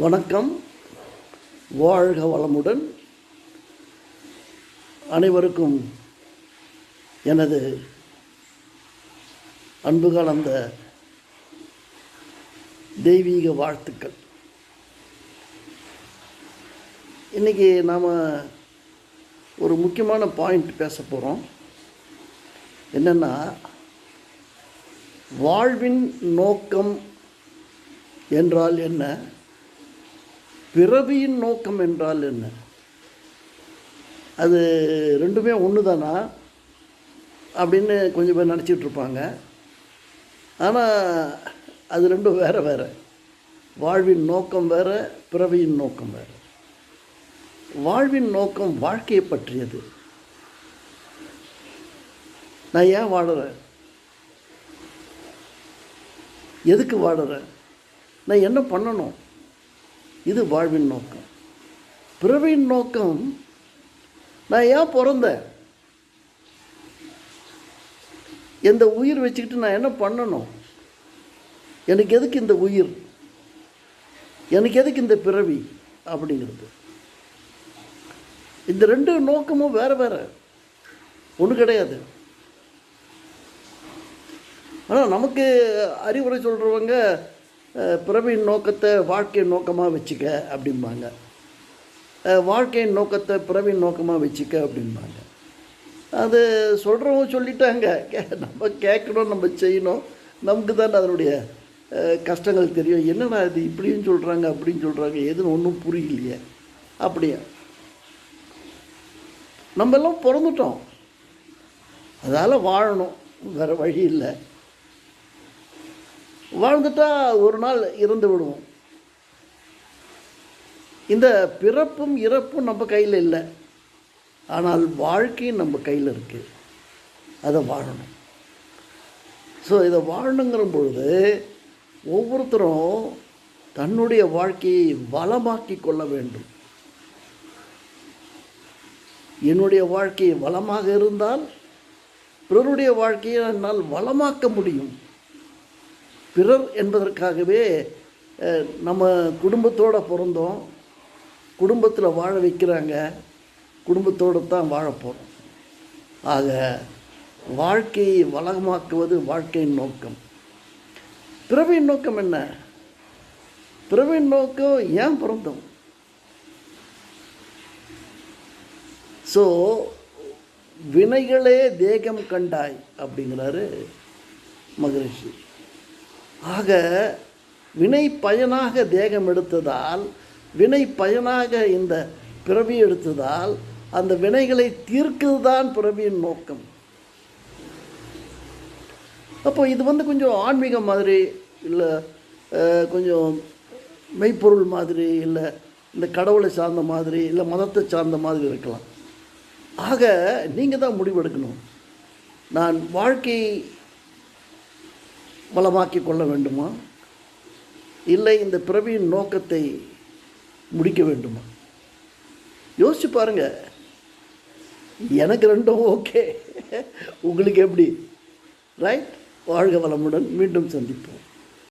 வணக்கம். வாழ்க வளமுடன். அனைவருக்கும் எனது அன்பு கலந்த தெய்வீக வாழ்த்துக்கள். இன்றைக்கி நாம் ஒரு முக்கியமான பாயிண்ட் பேச போகிறோம் என்னென்னா வாழ்வின் நோக்கம் என்றால் என்ன? பிறவியின் நோக்கம் என்றால் என்ன? அது ரெண்டுமே ஒன்று தானா அப்படின்னு கொஞ்சம் பேர் நினச்சிட்டு இருப்பாங்க. ஆனால் அது ரெண்டும் வேறு வேறு. வாழ்வின் நோக்கம் வேறு பிறவியின் நோக்கம் வேறு. வாழ்வின் நோக்கம் வாழ்க்கையை பற்றியது. நான் ஏன் வாழறேன்? எதுக்கு வாழறேன்? நான் என்ன பண்ணணும்? இது வாழ்வின் நோக்கம். பிறவியின் நோக்கம் நான் ஏன் பிறந்தேன்? இந்த உயிர் வச்சுக்கிட்டு நான் என்ன பண்ணணும்? எனக்கு எதுக்கு இந்த உயிர்? எனக்கு எதுக்கு இந்த பிறவி? அப்படிங்கிறது. இந்த ரெண்டு நோக்கமும் வேறு வேறு. ஒன்று கிடையாது. ஆனால் நமக்கு அறிவுரை சொல்கிறவங்க அஹ், பிறவியின் நோக்கத்தை வாழ்க்கையின் நோக்கமாக வச்சுக்க அப்படிம்பாங்க. வாழ்க்கையின் நோக்கத்தை பிறவியின் நோக்கமாக வச்சுக்க அப்படிம்பாங்க. அது சொல்கிறவங்க சொல்லிட்டாங்க. கே நம்ம கேட்கணும் நம்ம செய்யணும். நமக்கு தான் அதனுடைய கஷ்டங்கள் தெரியும். என்னடா இது இப்படியும் சொல்கிறாங்க அப்படின்னு சொல்கிறாங்க எதுன்னு ஒன்றும் புரியலையே. அப்படியா? நம்ம எல்லாம் பிறந்துட்டோம். அதால் வாழணும். வேறு வழி இல்லை. வாழ்ந்துட்டா ஒரு நாள் இறந்து விடுவோம். இந்த பிறப்பும் இறப்பும் நம்ம கையில் இல்லை. ஆனால் வாழ்க்கையும் நம்ம கையில் இருக்குது அதை வாழணும். ஸோ இதை வாழணுங்கிற பொழுது ஒவ்வொருத்தரும் தன்னுடைய வாழ்க்கையை வளமாக்கி கொள்ள வேண்டும். என்னுடைய வாழ்க்கை வளமாக இருந்தால் பிறருடைய வாழ்க்கையை என்னால் வளமாக்க முடியும். பிறர் என்பதற்காகவே நம்ம குடும்பத்தோடு பிறந்தோம். குடும்பத்தில் வாழ வைக்கிறாங்க. குடும்பத்தோடு தான் வாழ போகிறோம் ஆக வாழ்க்கையை வளமாக்குவது வாழ்க்கையின் நோக்கம். பிறவியின் நோக்கம் என்ன? பிறவியின் நோக்கம் ஏன் பிறந்தோம் ஸோ வினைகளே தேகம் கண்டாய் அப்படிங்கிறாரு மகரிஷி. ஆக வினை பயனாக தேகம் எடுத்ததால் வினை பயனாக இந்த பிறவி எடுத்ததால் அந்த வினைகளை தீர்க்குதுதான் பிறவியின் நோக்கம். அப்போ இது வந்து கொஞ்சம் ஆன்மீகம் மாதிரி இல்லை கொஞ்சம் மெய்ப்பொருள் மாதிரி இல்லை இந்த கடவுளை சார்ந்த மாதிரி இல்லை மதத்தை சார்ந்த மாதிரி இருக்கலாம். ஆக நீங்கள் தான் முடிவெடுக்கணும். நான் வாழ்க்கையை பலமாக்கி கொள்ள வேண்டுமா? இல்லை இந்த பிறவியின் நோக்கத்தை முடிக்க வேண்டுமா? யோசிச்சு பாருங்க. எனக்கு ரெண்டும் ஓகே. உங்களுக்கு எப்படி? ரைட் வாழ்க வளமுடன். மீண்டும் சந்திப்போம்.